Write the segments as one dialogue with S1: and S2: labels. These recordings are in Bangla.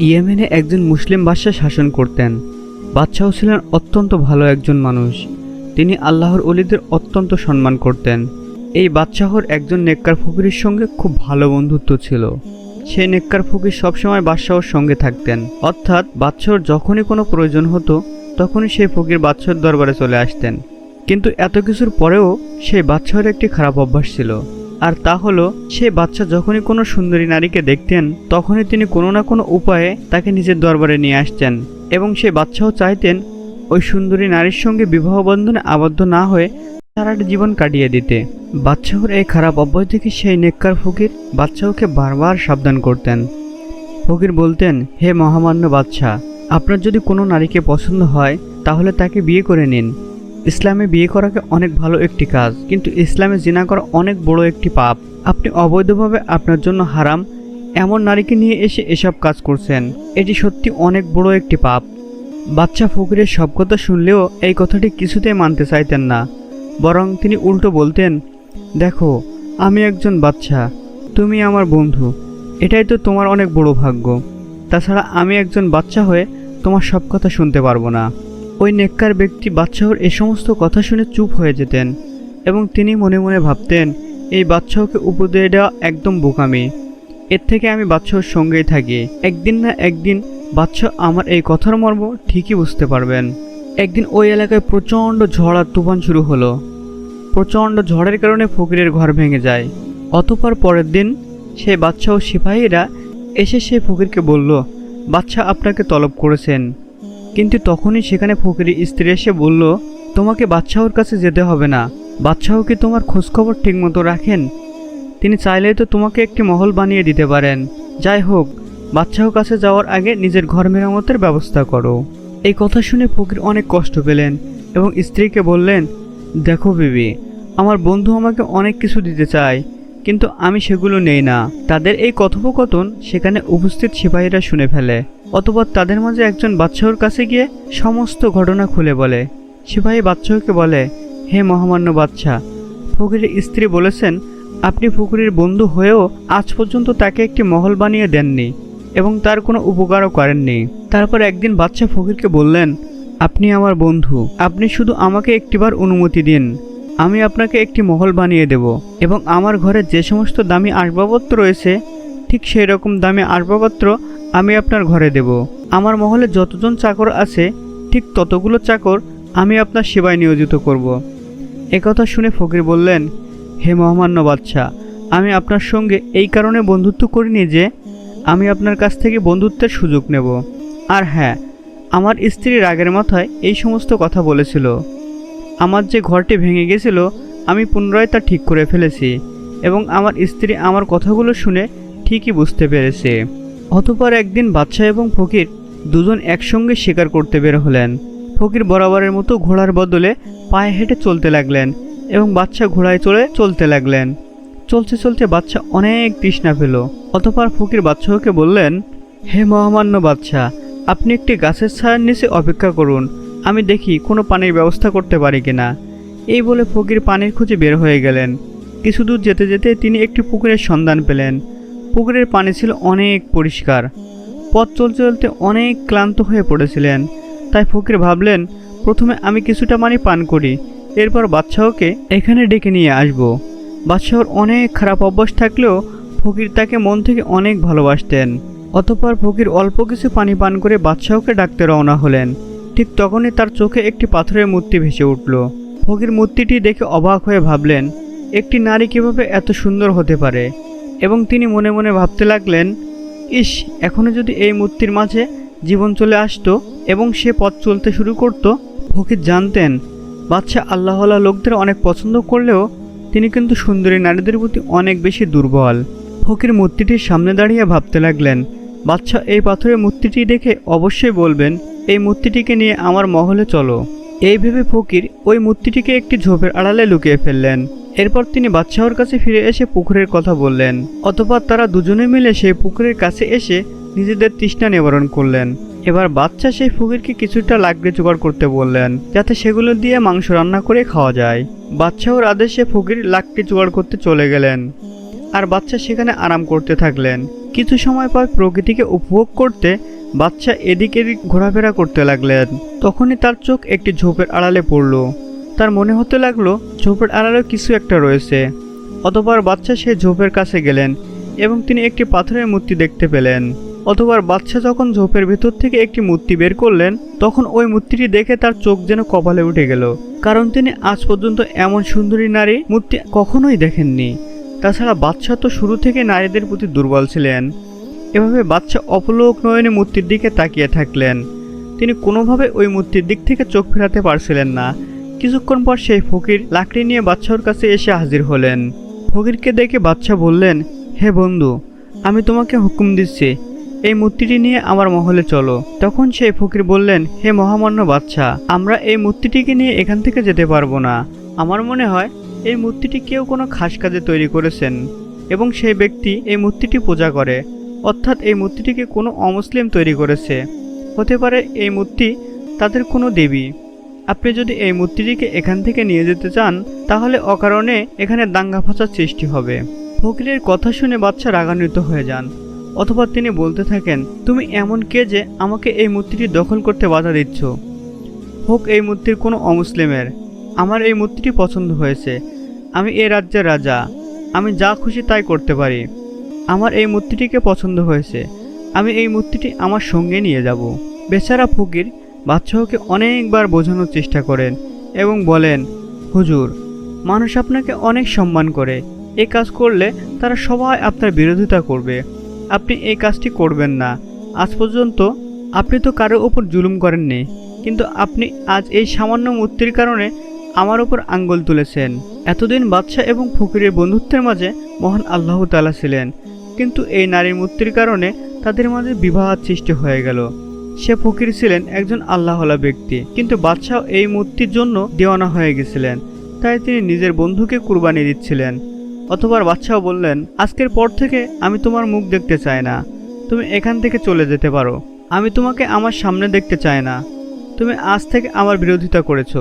S1: ইয়েমেনে একজন মুসলিম বাদশাহ শাসন করতেন। বাদশাহ ছিলেন অত্যন্ত ভালো একজন মানুষ। তিনি আল্লাহর অলিদের অত্যন্ত সম্মান করতেন। এই বাদশাহর একজন নেককার ফকিরের সঙ্গে খুব ভালো বন্ধুত্ব ছিল। সেই নেককার ফকির সবসময় বাদশাহর সঙ্গে থাকতেন। অর্থাৎ বাদশাহর যখনই কোনো প্রয়োজন হতো, তখনই সেই ফকির বাদশাহর দরবারে চলে আসতেন। কিন্তু এত কিছুর পরেও সেই বাদশাহর একটি খারাপ অভ্যাস ছিল। আর তা হলো, সে বাচ্চা যখনই কোনো সুন্দরী নারীকে দেখতেন, তখনই তিনি কোনো না কোনো উপায়ে তাকে নিজের দরবারে নিয়ে আসতেন এবং সে বাচ্চাও চাইতেন ওই সুন্দরী নারীর সঙ্গে বিবাহ বন্ধনে আবদ্ধ না হয়ে সারাটা জীবন কাটিয়ে দিতে। বাচ্চাহর এই খারাপ অভ্যাস দেখে সেই নেককার ফকির বাচ্চাওকে বারবার সাবধান করতেন। ফকির বলতেন, হে মহামান্য বাদশাহ আপনার যদি কোনো নারীকে পছন্দ হয়, তাহলে তাকে বিয়ে করে নিন। ইসলামে বিয়ে করাকে অনেক ভালো একটি কাজ, কিন্তু ইসলামে জিনা করা অনেক বড় একটি পাপ। আপনি অবৈধভাবে আপনার জন্য হারাম, এমন নারীকে নিয়ে এসে এসব কাজ করছেন, এটি সত্যি অনেক বড় একটি পাপ। বাচ্চা ফকিরের সব কথা শুনলেও এই কথাটি কিছুতেই মানতে চাইতেন না, বরং তিনি উল্টো বলতেন, দেখো, আমি একজন বাচ্চা তুমি আমার বন্ধু, এটাই তো তোমার অনেক বড় ভাগ্য। তাছাড়া আমি একজন বাচ্চা হয়ে তোমার সব কথা শুনতে পারব না। ওই নেককার ব্যক্তি বাদশাহর এ সমস্ত কথা শুনে চুপ হয়ে যেতেন এবং তিনি মনে মনে ভাবতেন, এই বাদশাহকে উপদেশ দেওয়া একদম বোকামি। এর থেকে আমি বাদশাহর সঙ্গেই থাকি। একদিন না একদিন বাদশাহ আমার এই কথার মর্ম ঠিকই বুঝতে পারবেন। একদিন ওই এলাকায় প্রচণ্ড ঝড় আর তুফান শুরু হলো। প্রচণ্ড ঝড়ের কারণে ফকিরের ঘর ভেঙে যায়। অতপর পরের দিন সেই বাচ্চা ও সিপাহীরা এসে সেই ফকিরকে বলল বাচ্চা আপনাকে তলব করেছেন। কিন্তু তখনই সেখানে ফকিরের স্ত্রী এসে বলল, তোমাকে বাদশাহর কাছে যেতে হবে না। বাদশাহ কি তোমার খোঁজখবর ঠিকমতো রাখেন? তিনি চাইলেই তো তোমাকে একটি মহল বানিয়ে দিতে পারেন। যাই হোক, বাদশাহর কাছে যাওয়ার আগে নিজের ঘর মেরামতের ব্যবস্থা করো এই কথা শুনে ফকির অনেক কষ্ট পেলেন এবং স্ত্রীকে বললেন, দেখো বিবি, আমার বন্ধু আমাকে অনেক কিছু দিতে চায়, কিন্তু আমি সেগুলো নেই না। তাদের এই কথোপকথন সেখানে উপস্থিত সিপাহীরা শুনে ফেলে। অতপর তাদের মাঝে একজন বাদশাহর কাছে গিয়ে সমস্ত ঘটনা খুলে বলে। সিপাহী বাদশাহকে বলে, হে মহামান্য বাদশাহ, ফকিরের স্ত্রী বলেছেন, আপনি ফকিরের বন্ধু হয়েও আজ পর্যন্ত তাকে একটি মহল বানিয়ে দেননি এবং তার কোনো উপকারও করেননি। তারপর একদিন বাদশাহ ফকিরকে বললেন, আপনি আমার বন্ধু, আপনি শুধু আমাকে একটিবার অনুমতি দিন। আমি আপনাকে একটি মহল বানিয়ে দেব এবং আমার ঘরে যে সমস্ত দামি আসবাবপত্র রয়েছে, ঠিক সেই রকম দামি আসবাবপত্র আমি আপনার ঘরে দেব। আমার মহলে যতজন চাকর আছে, ঠিক ততগুলো চাকর আমি আপনার সেবায় নিয়োজিত করব। একথা শুনে ফকির বললেন, হে মহামান্য বাদশাহ, আমি আপনার সঙ্গে এই কারণে বন্ধুত্ব করিনি যে, আমি আপনার কাছ থেকে বন্ধুত্বের সুযোগ নেব। আর হ্যাঁ আমার স্ত্রী রাগের মাথায় এই সমস্ত কথা বলেছিল। আমার যে ঘরটি ভেঙে গেছিল, আমি পুনরায় তা ঠিক করে ফেলেছি এবং আমার স্ত্রী আমার কথাগুলো শুনে ঠিকই বুঝতে পেরেছে। অতপর একদিন বাদশাহ এবং ফকির দুজন একসঙ্গে শিকার করতে বের হলেন। ফকির বরাবরের মতো ঘোড়ার বদলে পায়ে হেঁটে চলতে লাগলেন এবং বাচ্চা ঘোড়ায় চড়ে চলতে লাগলেন। চলতে চলতে বাচ্চা অনেক তৃষ্ণা পেল। অতপর ফকির বাদশাহকে বললেন, হে মহামান্য বাদশাহ, আপনি একটি গাছের ছায়ার নিচে অপেক্ষা করুন। আমি দেখি কোনো পানির ব্যবস্থা করতে পারি কিনা। এই বলে ফকির পানির খুঁজে বের হয়ে গেলেন। কিছু দূর যেতে যেতে তিনি একটি পুকুরের সন্ধান পেলেন। পুকুরের পানি ছিল অনেক পরিষ্কার। পথ চলতে চলতে অনেক ক্লান্ত হয়ে পড়েছিলেন। তাই ফকির ভাবলেন, প্রথমে আমি কিছুটা পানি পান করি, এরপর বাদশাহকে এখানে ডেকে নিয়ে আসব। বাদশাহর অনেক খারাপ অভ্যাস থাকলেও ফকির তাকে মন থেকে অনেক ভালোবাসতেন। অতপর ফকির অল্প কিছু পানি পান করে বাদশাহকে ডাকতে রওনা হলেন। ঠিক তখনই তার চোখে একটি পাথরের মূর্তি ভেসে উঠল। ফকির মূর্তিটি দেখে অবাক হয়ে ভাবলেন, একটি নারী কীভাবে এত সুন্দর হতে পারে? এবং তিনি মনে মনে ভাবতে লাগলেন, ইস এখনও যদি এই মূর্তির মাঝে জীবন চলে আসতো এবং সে পথ চলতে শুরু করত, ফকির জানতেন, বাদশাহ আল্লাহওয়ালা লোকদের অনেক পছন্দ করলেও তিনি কিন্তু সুন্দরী নারীদের প্রতি অনেক বেশি দুর্বল। ফকির মূর্তিটির সামনে দাঁড়িয়ে ভাবতে লাগলেন বাচ্চা এই পাথরের মূর্তিটি দেখে অবশ্যই বলবেন, এই মূর্তিটিকে নিয়ে আমার মহলে চলো। এই ভেবে ফকির ওই মূর্তিটিকে একটি ঝোপের আড়ালে লুকিয়ে ফেললেন। এরপর তিনি বাদশাহর কাছে ফিরে এসে পুকুরের কথা বললেন অতপর তারা দুজনে মিলে সেই পুকুরের কাছে এসে নিজেদের তৃষ্ণা নিবারণ করলেন। এবার বাচ্চা সেই ফকিরকে কিছুটা লাগড়ে জোগাড় করতে বললেন, যাতে সেগুলো দিয়ে মাংস রান্না করে খাওয়া যায়। ওর আদেশে ফকির লাকড়ি জোগাড় করতে চলে গেলেন আর বাচ্চা সেখানে আরাম করতে থাকলেন। কিছু সময় পর প্রকৃতিকে উপভোগ করতে বাচ্চা এদিক এদিক ঘোরাফেরা করতে লাগলেন। তখনই তার চোখ একটি ঝোপের আড়ালে পড়ল। তার মনে হতে লাগল, ঝোপের আড়ালে কিছু একটা রয়েছে। অতবার বাচ্চা সেই ঝোপের কাছে গেলেন এবং তিনি একটি পাথরের মূর্তি দেখতে পেলেন। অতবার বাচ্চা যখন ঝোপের ভেতর থেকে একটি মূর্তি বের করলেন, তখন ওই মূর্তিটি দেখে তার চোখ যেন কপালে উঠে গেল। কারণ তিনি আজ পর্যন্ত এমন সুন্দরী নারী মূর্তি কখনোই দেখেননি। তাছাড়া বাচ্চা তো শুরু থেকে নারীদের প্রতি দুর্বল ছিলেন। এভাবে বাচ্চা অপলোক নয়নে মূর্তির দিকে তাকিয়ে থাকলেন। তিনি কোনোভাবে ওই মূর্তির দিক থেকে চোখ ফেরাতে পারছিলেন না। কিছুক্ষণ পর সেই ফকির লাকড়ি নিয়ে বাচ্চার কাছে এসে হাজির হলেন। ফকিরকে দেখে বাচ্চা বললেন, হে বন্ধু, আমি তোমাকে হুকুম দিচ্ছি, এই মূর্তিটি নিয়ে আমার মহলে চলো। তখন সেই ফকির বললেন, হে মহামান্য বাচ্চা আমরা এই মূর্তিটিকে নিয়ে এখান থেকে যেতে পারব না। আমার মনে হয় এই মূর্তিটি কেউ কোনো খাস কাজে তৈরি করেছেন এবং সেই ব্যক্তি এই মূর্তিটি পূজা করে। অর্থাৎ এই মূর্তিটিকে কোনো অমুসলিম তৈরি করেছে। হতে পারে এই মূর্তি তাদের কোনো দেবী। আপনি যদি এই মূর্তিটিকে এখান থেকে নিয়ে যেতে চান, তাহলে অকারণে এখানে দাঙ্গা ফাঁসার সৃষ্টি হবে। ফকিরের কথা শুনে বাচ্চা রাগান্বিত হয়ে যান, অথবা তিনি বলতে থাকেন, তুমি এমন কে যে আমাকে এই মূর্তিটি দখল করতে বাধা দিচ্ছ? হোক এই মূর্তির কোনো অমুসলিমের। আমার এই মূর্তিটি পছন্দ হয়েছে। আমি এ রাজ্যের রাজা। আমি যা খুশি তাই করতে পারি। আমার এই মূর্তিটিকে পছন্দ হয়েছে। আমি এই মূর্তিটি আমার সঙ্গে নিয়ে যাব। বেচারা ফকির বাদশাহকে অনেকবার বোঝানোর চেষ্টা করেন এবং বলেন, হুজুর, মানুষ আপনাকে অনেক সম্মান করে। এই কাজ করলে তারা সবাই আপনার বিরোধিতা করবে। আপনি এই কাজটি করবেন না। আজ পর্যন্ত আপনি তো কারও ওপর জুলুম করেননি, কিন্তু আপনি আজ এই সামান্য মূর্তির কারণে আমার ওপর আঙ্গুল তুলেছেন। এতদিন বাদশাহ এবং ফকিরের বন্ধুত্বের মাঝে মহান আল্লাহ তালা ছিলেন। কিন্তু এই নারীর মূর্তির কারণে তাদের মাঝে বিবাহ সৃষ্টি হয়ে গেল। সে ফকির ছিলেন একজন আল্লাহওয়ালা ব্যক্তি, কিন্তু বাদশাহ এই মূর্তির জন্য দেওয়ানা হয়ে গেছিলেন। তাই তিনি নিজের বন্ধুকে কুরবানি দিচ্ছিলেন। অথবা বাদশাহ বললেন, আজকের পর থেকে আমি তোমার মুখ দেখতে চাই না। তুমি এখান থেকে চলে যেতে পারো। আমি তোমাকে আমার সামনে দেখতে চাই না। তুমি আজ থেকে আমার বিরোধিতা করেছ।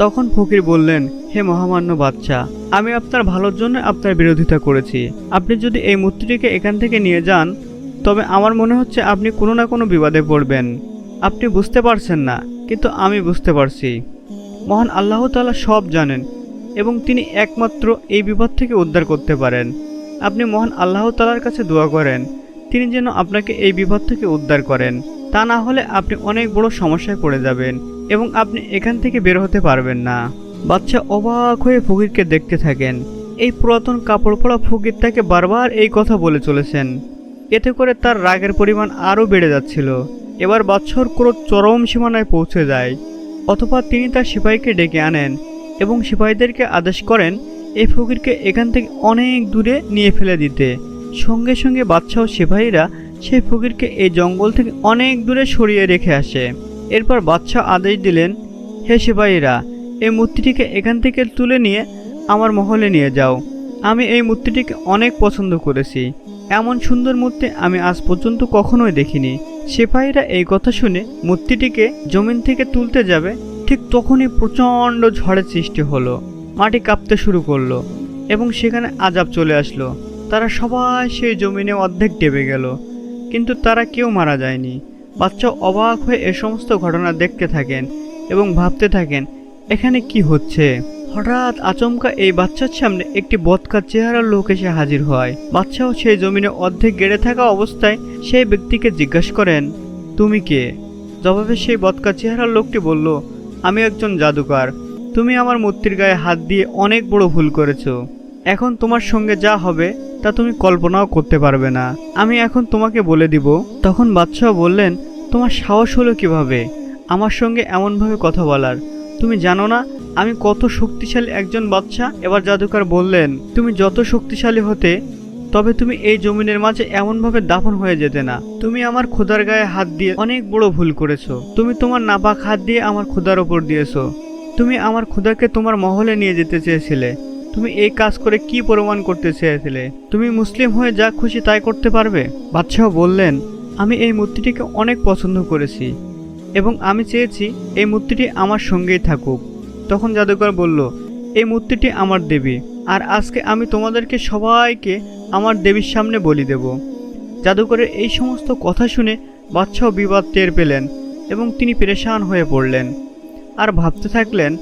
S1: তখন ফকির বললেন, হে মহামান্য বাচ্চা, আমি আপনার ভালোর জন্য আপনার বিরোধিতা করেছি। আপনি যদি এই মূর্তিটিকে এখান থেকে নিয়ে যান, তবে আমার মনে হচ্ছে আপনি কোনো না কোনো বিবাদে পড়বেন। আপনি বুঝতে পারছেন না, কিন্তু আমি বুঝতে পারছি। মহান আল্লাহ তালা সব জানেন এবং তিনি একমাত্র এই বিপদ থেকে উদ্ধার করতে পারেন। আপনি মহান আল্লাহ তালার কাছে দোয়া করেন, তিনি যেন আপনাকে এই বিপদ থেকে উদ্ধার করেন। তা না হলে আপনি অনেক বড় সমস্যায় পড়ে যাবেন এবং আপনি এখান থেকে বের হতে পারবেন না। বাচ্চা অবাক হয়ে ফকিরকে দেখতে থাকেন। এই পুরাতন কাপড় পরা ফকির তাকে বারবার এই কথা বলে চলেছেন। এতে করে তার রাগের পরিমাণ আরও বেড়ে যাচ্ছিল। এবার বাচ্চার ক্রোধ চরম সীমানায় পৌঁছে যায়। অথবা তিনি তার সিপাহীকে ডেকে আনেন এবং সিপাহীদেরকে আদেশ করেন এই ফকিরকে এখান থেকে অনেক দূরে নিয়ে ফেলে দিতে। সঙ্গে সঙ্গে বাদশাহ ও সিপাহীরা সেই ফকিরকে এই জঙ্গল থেকে অনেক দূরে সরিয়ে রেখে আসে। এরপর বাদশাহ আদেশ দিলেন, হে সিপাহীরা, এই মূর্তিটিকে এখান থেকে তুলে নিয়ে আমার মহলে নিয়ে যাও। আমি এই মূর্তিটিকে অনেক পছন্দ করেছি। এমন সুন্দর মূর্তি আমি আজ পর্যন্ত কখনোই দেখিনি। সিপাহীরা এই কথা শুনে মূর্তিটিকে জমিন থেকে তুলতে যাবে, ঠিক তখনই প্রচণ্ড ঝড়ের সৃষ্টি হলো। মাটি কাঁপতে শুরু করল এবং সেখানে আজাব চলে আসলো। তারা সবাই সেই জমিনে অর্ধেক ডেবে গেল। কিন্তু তারা কেউ মারা যায়নি। বাচ্চা অবাক হয়ে এ সমস্ত ঘটনা দেখতে থাকেন এবং ভাবতে থাকেন, এখানে কি হচ্ছে? হঠাৎ আচমকা এই বাচ্চার সামনে একটি বদকার চেহারার লোক এসে হাজির হয়। বাচ্চাও সেই জমিনে অর্ধেক গেড়ে থাকা অবস্থায় সেই ব্যক্তিকে জিজ্ঞাসা করেন, তুমি কে? জবাবে সেই বদকার চেহারার লোকটি বলল, আমি একজন জাদুকর। তুমি আমার মূর্তির গায়ে হাত দিয়ে অনেক বড় ভুল করেছ। এখন তোমার সঙ্গে যা হবে তা তুমি কল্পনাও করতে পারবে না। আমি এখন তোমাকে বলে দিব। তখন বাদশাহ বললেন, তোমার সাহস হলো কীভাবে? আমার সঙ্গে এমনভাবে কথা বলার। তুমি জানো না, আমি কত শক্তিশালী একজন বাচ্চা এবার জাদুকর বললেন, তুমি যত শক্তিশালী হতে, তবে তুমি এই জমিনের মাঝে এমনভাবে দাফন হয়ে যেতে না। তুমি আমার খোদার গায়ে হাত দিয়ে অনেক বড় ভুল করেছ। তুমি তোমার নাপাক হাত দিয়ে আমার খোদার ওপর দিয়েছ। তুমি আমার খোদাকে তোমার মহলে নিয়ে যেতে চেয়েছিলে। তুমি এই কাজ করে কি প্রমাণ করতে চেয়েছিলে? তুমি মুসলিম হয়ে যা খুশি তাই করতে পারবে? বাদশাহ বললেন, আমি এই মূর্তিটিকে অনেক পছন্দ করেছি, এবং আমি চেয়েছি এই মূর্তিটি আমার সঙ্গেই থাকুক। তখন জাদুকর বলল, এই মূর্তিটি আমার দেবী, আর আজকে আমি তোমাদেরকে সবাইকে আমার দেবীর সামনে বলি দেব। জাদুকরের এই সমস্ত কথা শুনে বাদশাহ বিবাদ টের পেলেন এবং তিনি পেরেশান হয়ে পড়লেন। আর ভাবতে থাকলেন,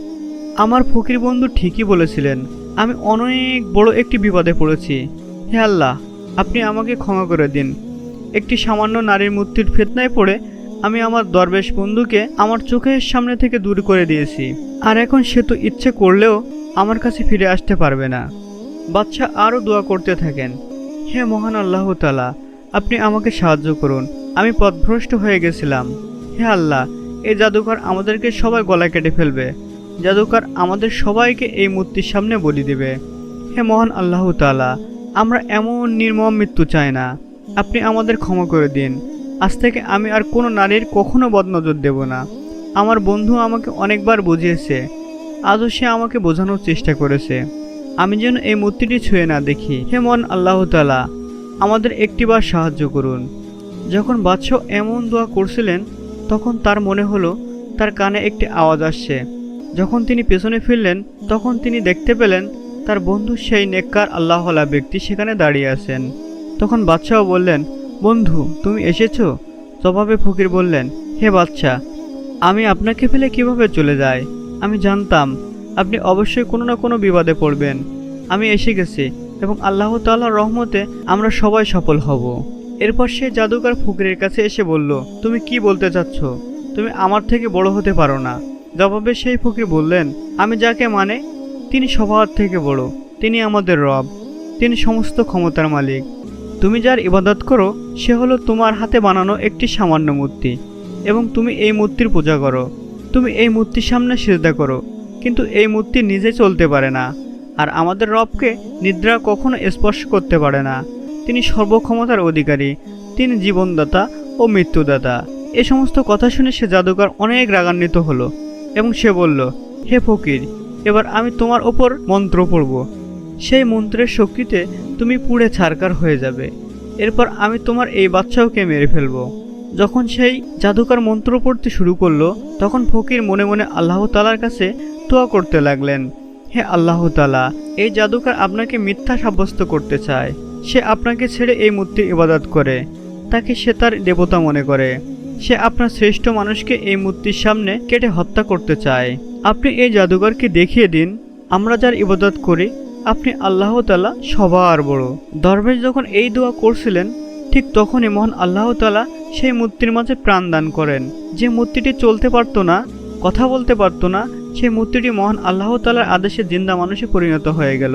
S1: আমার ফকির বন্ধু ঠিকই বলেছিলেন আমি অনেক বড় একটি বিপদে পড়েছি। হে আল্লাহ, আপনি আমাকে ক্ষমা করে দিন। একটি সামান্য নারীর মূর্তির ফেতনায় পড়ে আমি আমার দরবেশ বন্ধুকে আমার চোখের সামনে থেকে দূর করে দিয়েছি। আর এখন সে তো ইচ্ছে করলেও আমার কাছে ফিরে আসতে পারবে না। বাচ্চা আরও দোয়া করতে থাকেন, হে মহান আল্লাহ তালা আপনি আমাকে সাহায্য করুন। আমি পথভ্রষ্ট হয়ে গেছিলাম। হে আল্লাহ এই জাদুঘর আমাদেরকে সবাই গলা কেটে ফেলবে। জাদুকর আমাদের সবাইকে এই মূর্তির সামনে বলি দেবে। হে মহান আল্লাহ তালা আমরা এমন নির্মম মৃত্যু চাই না। আপনি আমাদের ক্ষমা করে দিন। আজ থেকে আমি আর কোনো নারীর কখনো বদনজর দেব না। আমার বন্ধু আমাকে অনেকবার বুঝিয়েছে। আজও সে আমাকে বোঝানোর চেষ্টা করেছে। আমি যেন এই মূর্তিটি ছুঁয়ে না দেখি। হে মন আল্লাহ তালা আমাদের একটিবার সাহায্য করুন। যখন বাদশাহ এমন দোয়া করছিলেন, তখন তার মনে হলো, তার কানে একটি আওয়াজ আসছে। যখন তিনি পেছনে ফিরলেন, তখন তিনি দেখতে পেলেন তার বন্ধু সেই নেককার আল্লাহওয়ালা ব্যক্তি সেখানে দাঁড়িয়ে আছেন। তখন বাদশাহ বললেন, বন্ধু, তুমি এসেছ? জবাবে ফকির বললেন, হে বাদশা আমি আপনাকে ফেলে কীভাবে চলে যাই? আমি জানতাম আপনি অবশ্যই কোনো না কোনো বিবাদে পড়বেন। আমি এসে গেছি এবং আল্লাহ তাল্লাহর রহমতে আমরা সবাই সফল হব। এরপর সে জাদুকর ফকিরের কাছে এসে বলল, তুমি কি বলতে চাচ্ছ? তুমি আমার থেকে বড় হতে পারো না। জবাবে সেই ফকির বললেন, আমি যাকে মানে তিনি সবার থেকে বড়। তিনি আমাদের রব। তিনি সমস্ত ক্ষমতার মালিক। তুমি যার ইবাদত করো, সে হলো তোমার হাতে বানানো একটি সামান্য মূর্তি। এবং তুমি এই মূর্তির পূজা করো। তুমি এই মূর্তির সামনে সেজদা করো। কিন্তু এই মূর্তি নিজে চলতে পারে না। আর আমাদের রবকে নিদ্রা কখনো স্পর্শ করতে পারে না। তিনি সর্বক্ষমতার অধিকারী। তিনি জীবনদাতা ও মৃত্যুদাতা। এ সমস্ত কথা শুনে সে জাদুকর অনেক রাগান্বিত হলো। এবং সে বলল, হে ফকির, এবার আমি তোমার ওপর মন্ত্র পড়ব। সেই মন্ত্রের শক্তিতে তুমি পুড়ে ছারকার হয়ে যাবে। এরপর আমি তোমার এই বাচ্চাওকে মেরে ফেলব। যখন সেই জাদুকার মন্ত্র পড়তে শুরু করল, তখন ফকির মনে মনে আল্লাহ তালার কাছে তোয়া করতে লাগলেন, হে আল্লাহ তালা এই জাদুকার আপনাকে মিথ্যা সাব্যস্ত করতে চায়। সে আপনাকে ছেড়ে এই মূর্তি ইবাদত করে। তাকে সে তার দেবতা মনে করে। সে আপনার শ্রেষ্ঠ মানুষকে এই মূর্তির সামনে কেটে হত্যা করতে চায়। আপনি এই জাদুঘরকে দেখিয়ে দিন, আমরা যার ইবাদত করি, আপনি আল্লাহ তালা সবার বড়। দরবেশ যখন এই দোয়া করছিলেন, ঠিক তখনই মহান আল্লাহ তালা সেই মূর্তির মাঝে প্রাণ দান করেন। যে মূর্তিটি চলতে পারতো না, কথা বলতে পারতো না, সেই মূর্তিটি মহান আল্লাহ তালার আদেশে জিন্দা মানুষে পরিণত হয়ে গেল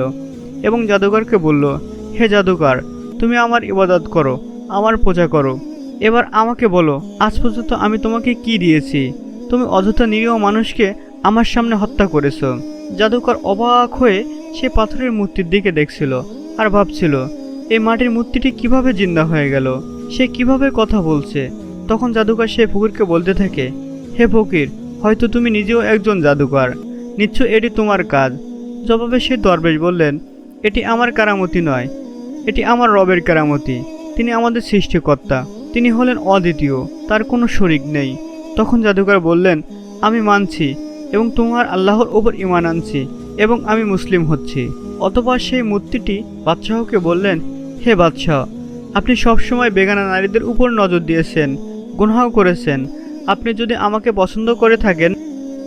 S1: এবং জাদুকরকে বলল, হে জাদুকর তুমি আমার ইবাদত করো, আমার পূজা করো। এবার আমাকে বলো, আজ পর্যন্ত আমি তোমাকে কি দিয়েছি? তুমি অযথা নিরীহ মানুষকে আমার সামনে হত্যা করেছ। জাদুকর অবাক হয়ে সে পাথরের মূর্তির দিকে দেখছিল আর ভাবছিল, এই মাটির মূর্তিটি কীভাবে জিন্দা হয়ে গেল? সে কীভাবে কথা বলছে? তখন জাদুকর সে ফকিরকে বলতে থাকে, হে ফকির, হয়তো তুমি নিজেও একজন জাদুকর। নিশ্চয় এটি তোমার কাজ। জবাবে সে দরবেশ বললেন, এটি আমার কারামতি নয়। এটি আমার রবের কারামতি। তিনি আমাদের সৃষ্টিকর্তা। তিনি হলেন অদ্বিতীয়, তার কোনো শরিক নেই। তখন জাদুকর বললেন, আমি মানছি এবং তোমার আল্লাহর ওপর ইমান আনছি এবং আমি মুসলিম হচ্ছি। অতপর সেই মূর্তিটি বাদশাহকে বললেন, হে বাদশাহ, আপনি সবসময় বেগানা নারীদের উপর নজর দিয়েছেন, গুনাহ করেছেন। আপনি যদি আমাকে পছন্দ করে থাকেন,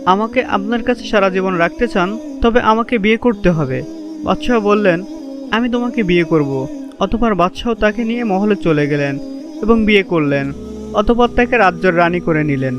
S1: আমাকে আপনার কাছে সারা জীবন রাখতে চান, তবে আমাকে বিয়ে করতে হবে। বাদশাহ বললেন, আমি তোমাকে বিয়ে করব। অতপর বাদশাহ তাকে নিয়ে মহলে চলে গেলেন। এবং বিয়ে করলেন অতপর তাকে রাজ্যের রানী করে নিলেন।